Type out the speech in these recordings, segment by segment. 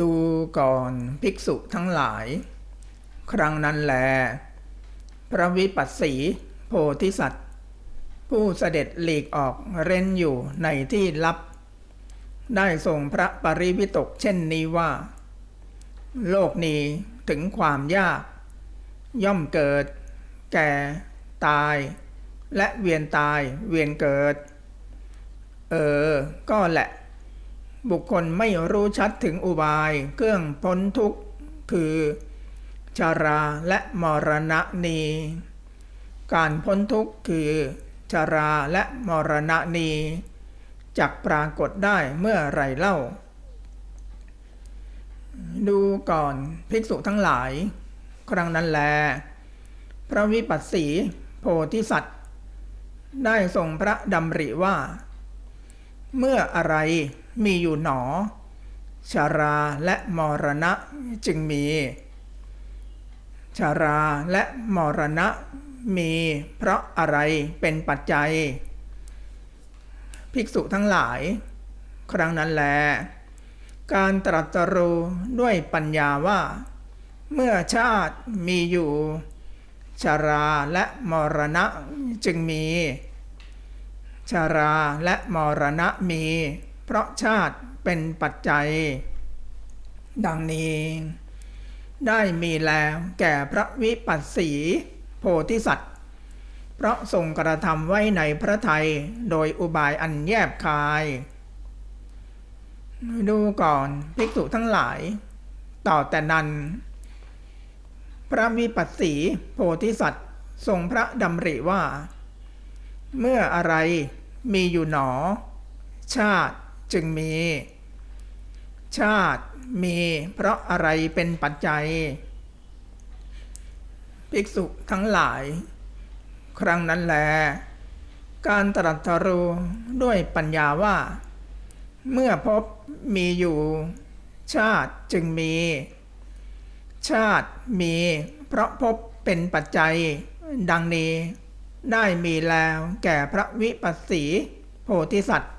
ดูก่อนภิกษุทั้งหลาย ครั้งนั้นแล พระวิปัสสีโพธิสัตว์ ผู้เสด็จหลีกออกเร้นอยู่ในที่ลับ ได้ทรงพระปริวิตกเช่นนี้ว่า โลกนี้ถึงความยาก ย่อมเกิด แก่ ตาย และเวียนตายเวียนเกิด เออ ก็แหละ บุคคลไม่รู้ชัดถึงอุบายเครื่องพ้นทุกข์คือชาราและมรณะนีการพ้นทุกข์คือชาราและมรณะนีจักปรากฏได้เมื่อไรเล่า ดูก่อนภิกษุทั้งหลาย ครั้งนั้นแล พระวิปัสสีโพธิสัตว์ ได้ทรงพระดำริว่า เมื่ออะไร มีอยู่หนอ ชาราและมรณะจึงมี ชาราและมรณะมีเพราะอะไรเป็นปัจจัย ภิกษุทั้งหลาย ครั้งนั้นแล การตรัสรู้ด้วยปัญญาว่า เมื่อชาติมีอยู่ ชาราและมรณะจึงมี ชาราและมรณะมี เพราะชาติเป็นปัจจัย ดังนี้ ได้มีแล้วแก่พระวิปัสสีโพธิสัตว์เพราะทรงกระทำไว้ในพระไทยโดยอุบายอันแยบคาย ดูก่อนภิกษุทั้งหลาย ต่อแต่นั้น พระวิปัสสีโพธิสัตว์ทรงพระดำริว่า เมื่ออะไรมีอยู่หนอ ชาติ จึงมี ชาติมีเพราะอะไรเป็นปัจจัย ภิกษุทั้งหลาย ครั้งนั้นแล การตรัสรู้ด้วยปัญญาว่า เมื่อพบมีอยู่ ชาติจึงมี ชาติมี เพราะพบเป็นปัจจัย ดังนี้ได้มีแล้วแก่พระวิปัสสีโพธิสัตว์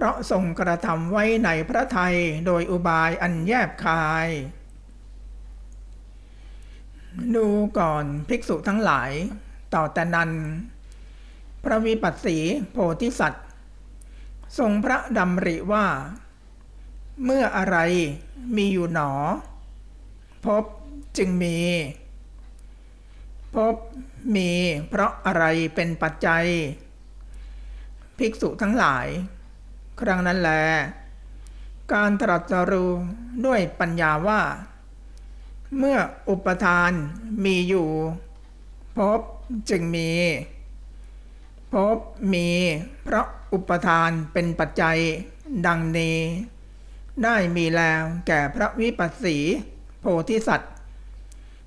เพราะทรงกระทำไว้ในพระไทยโดยอุบายอันแยบคาย ดูก่อนภิกษุทั้งหลาย ต่อแต่นั้น พระวิปัสสีโพธิสัตว์ ทรงพระดำริว่า เมื่ออะไรมีอยู่หนอ พบจึงมี พบมีเพราะอะไรเป็นปัจจัย ภิกษุทั้งหลาย ครั้งนั้นแล การตรัสรู้ด้วยปัญญาว่า เมื่ออุปทานมีอยู่พบจึงมีพบมีเพราะอุปทานเป็นปัจจัยดังนี้ ได้มีแล้วแก่พระวิปัสสีโพธิสัตว์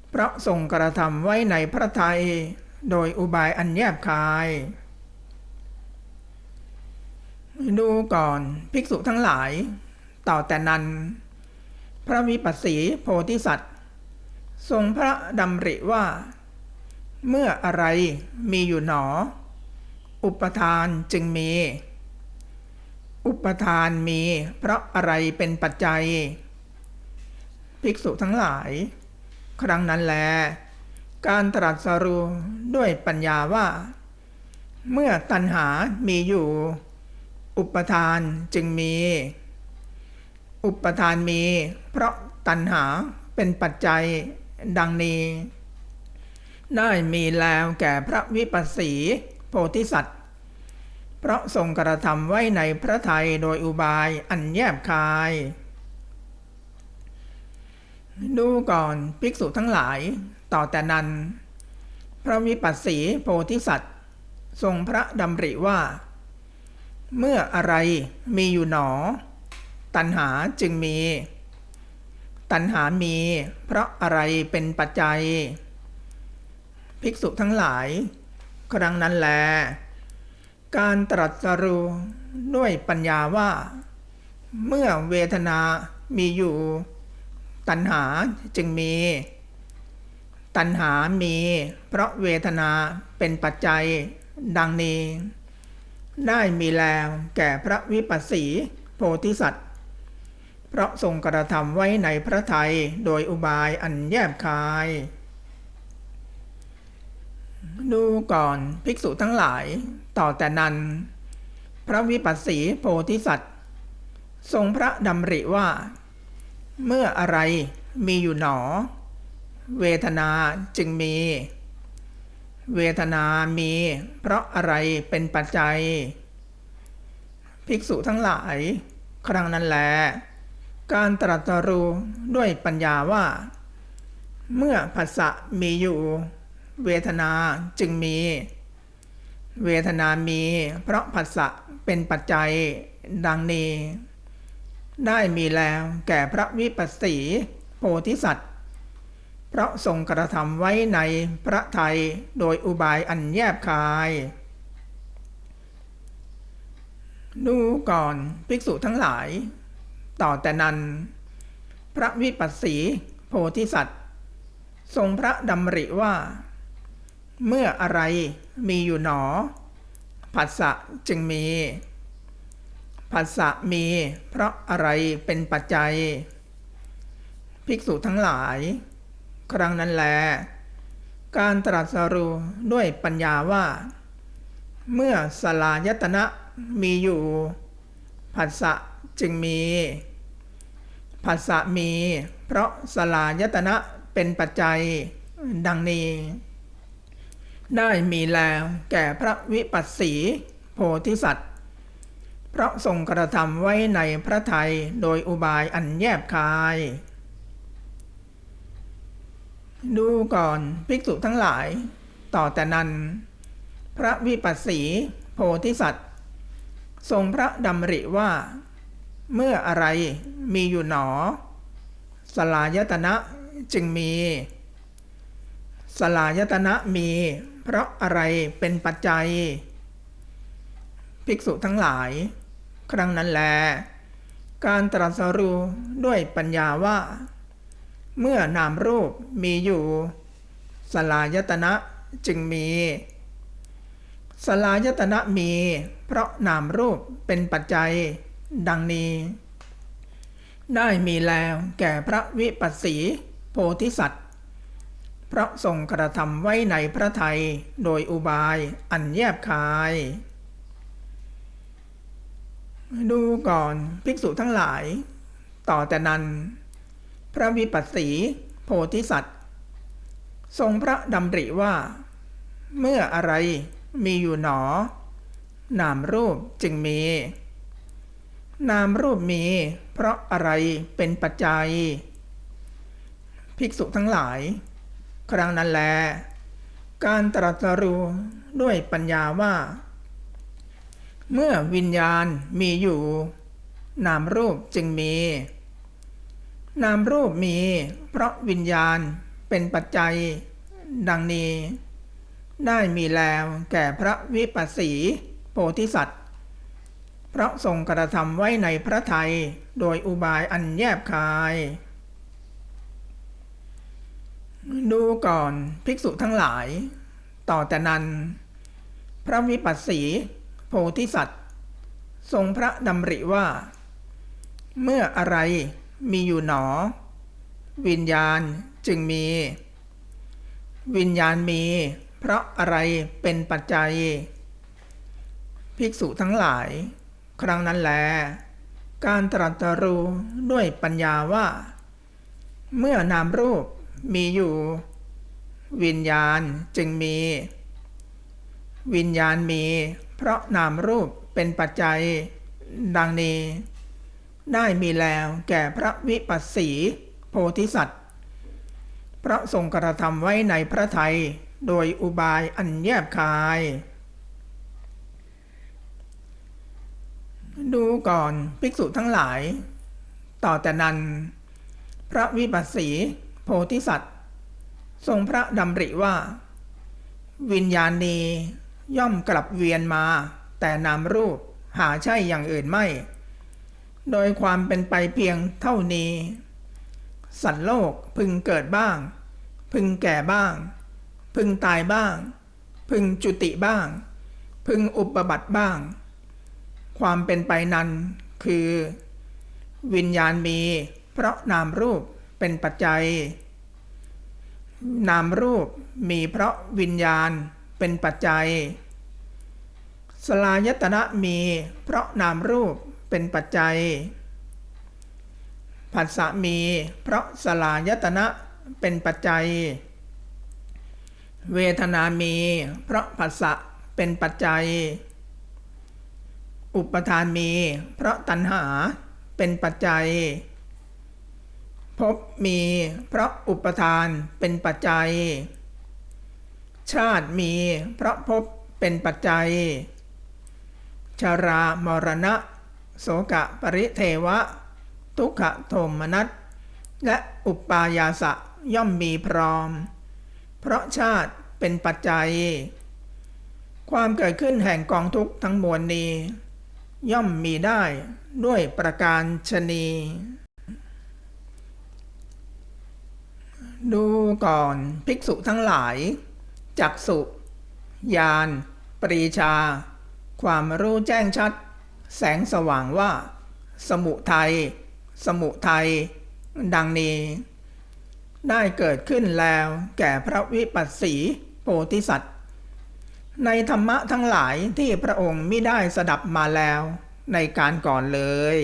เพราะทรงกระทำไว้ในพระทัยโดยอุบายอันแยบคาย ดูก่อนภิกษุทั้งหลาย ต่อแต่นั้น พระวิปัสสีโพธิสัตว์ ทรงพระดำริว่า เมื่ออะไรมีอยู่หนอ อุปทานจึงมี อุปทานมี เพราะอะไรเป็นปัจจัย ภิกษุทั้งหลาย ครั้งนั้นแล การตรัสรู้ด้วยปัญญาว่า เมื่อตัณหามีอยู่ อุปทานจึงมี อุปทานมี เพราะตัณหาเป็นปัจจัยดังนี้ ได้มีแล้วแก่พระวิปัสสีโพธิสัตว์ เพราะทรงกระทำไว้ในพระไทยโดยอุบายอันแยบคาย ดูก่อนภิกษุทั้งหลายต่อแต่นั้น พระวิปัสสีโพธิสัตว์ ทรงพระดำริว่า เมื่ออะไรมีอยู่หนอ ตัณหาจึงมี ตัณหามี เพราะอะไรเป็นปัจจัย ภิกษุทั้งหลาย ครั้งนั้นแล การตรัสรู้ด้วยปัญญาว่า เมื่อเวทนามีอยู่ ตัณหาจึงมี ตัณหามี เพราะเวทนาเป็นปัจจัย ดังนี้ ได้มีแล้วแก่พระวิปัสสีโพธิสัตว์ เพราะทรงกระทำไว้ในพระทัยโดยอุบายอันแยบคาย ดูก่อนภิกษุทั้งหลาย ต่อแต่นั้น พระวิปัสสีโพธิสัตว์ ทรงพระดำริว่า เมื่ออะไรมีอยู่หนอ เวทนาจึงมี เวทนามี เพราะอะไรเป็นปัจจัย ภิกษุทั้งหลาย ครั้งนั้นแล การตรัสรู้ด้วยปัญญาว่า เมื่อผัสสะมีอยู่ เวทนาจึงมี เวทนามี เพราะผัสสะเป็นปัจจัย ดังนี้ ได้มีแล้วแก่พระวิปัสสีโพธิสัตว์ เพราะทรงกระทำไว้ในพระไทยโดยอุบายอันแยบคาย ดูก่อนภิกษุทั้งหลาย ต่อแต่นั้น พระวิปัสสีโพธิสัตว์ ทรงพระดำริว่า เมื่ออะไรมีอยู่หนอ ผัสสะจึงมีผัสสะมีเพราะอะไรเป็นปัจจัย ภิกษุทั้งหลาย ครั้งนั้นแล การตรัสรู้ด้วยปัญญาว่า เมื่อสลายตนะมีอยู่ผัสสะจึงมีผัสสะมี เพราะสลายตนะเป็นปัจจัยดังนี้ ได้มีแล้วแก่พระวิปัสสีโพธิสัตว์ เพราะทรงกระทำไว้ในพระไทยโดยอุบายอันแยบคาย ดูก่อนภิกษุทั้งหลาย ต่อแต่นั้น พระวิปัสสีโพธิสัตว์ ทรงพระดำริว่า เมื่ออะไรมีอยู่หนอ สลายตนะจึงมี สลายตนะมี เพราะอะไรเป็นปัจจัย ภิกษุทั้งหลาย ครั้งนั้นแล การตรัสรู้ด้วยปัญญาว่า เมื่อนามรูปมีอยู่สลายตนะจึงมีสลายตนะมี เพราะนามรูปเป็นปัจจัย ดังนี้ ได้มีแล้วแก่พระวิปัสสีโพธิสัตว์ เพราะทรงกระทำไว้ในพระไทยโดยอุบายอันแยบคาย ดูก่อนภิกษุทั้งหลาย ต่อแต่นั้น พระวิปัสสีโพธิสัตว์ ทรงพระดำริว่า เมื่ออะไรมีอยู่หนอ นามรูปจึงมี นามรูปมี เพราะอะไรเป็นปัจจัย ภิกษุทั้งหลาย ครั้งนั้นแล การตรัสรู้ด้วยปัญญาว่า เมื่อวิญญาณมีอยู่ นามรูปจึงมี นามรูปมี เพราะวิญญาณเป็นปัจจัย ดังนี้ ได้มีแล้วแก่พระวิปัสสีโพธิสัตว์ เพราะทรงกระทำไว้ในพระไทยโดยอุบายอันแยบคาย ดูก่อนภิกษุทั้งหลาย ต่อแต่นั้น พระวิปัสสีโพธิสัตว์ ทรงพระดำริว่า เมื่ออะไร มีอยู่หนอ วิญญาณจึงมี วิญญาณมี เพราะอะไรเป็นปัจจัย ภิกษุทั้งหลาย ครั้งนั้นแล การตรัสรู้ด้วยปัญญาว่า เมื่อนามรูปมีอยู่ วิญญาณจึงมี วิญญาณมี เพราะนามรูปเป็นปัจจัย ดังนี้ ได้มีแล้วแก่พระวิปัสสี โพธิสัตว์ เพราะทรงกระทำไว้ในพระไทยโดยอุบายอันแยบคาย ดูก่อนภิกษุทั้งหลาย ต่อแต่นั้น พระวิปัสสี โพธิสัตว์ ทรงพระดำริว่า วิญญาณนีย่อมกลับเวียนมา แต่นามรูปหาใช่อย่างอื่นไม่ โดยความเป็นไปเพียงเท่านี้ สัตว์โลกพึงเกิดบ้าง พึงแก่บ้าง พึงตายบ้าง พึงจุติบ้าง พึงอุปบัติบ้าง ความเป็นไปนั้นคือ วิญญาณมี เพราะนามรูปเป็นปัจจัย นามรูปมีเพราะวิญญาณเป็นปัจจัย สลายตนะมี เพราะนามรูป เป็นปัจจัย ผัสสะมี เพราะสลายตนะเป็นปัจจัย เวทนามี เพราะผัสสะเป็นปัจจัย อุปทานมี เพราะตัณหาเป็นปัจจัยภพมี เพราะอุปทานเป็นปัจจัย ชาติมี เพราะภพเป็นปัจจัยชารามรณะ โสกะปริเทวะ ทุกขโทมนัสและอุปปายาสะย่อมมีพร้อม เพราะชาติเป็นปัจจัย ความเกิดขึ้นแห่งกองทุกข์ทั้งมวลนี้ ย่อมมีได้ด้วยประการชนีดูก่อนภิกษุทั้งหลาย จักสุญาณปรีชา ความรู้แจ้งชัด แสงสว่างว่า สมุทัยสมุทัยดังนี้ ได้เกิดขึ้นแล้วแก่พระวิปัสสีโพธิสัตว์ ในธรรมะทั้งหลายที่พระองค์ไม่ได้สดับมาแล้วในการก่อนเลย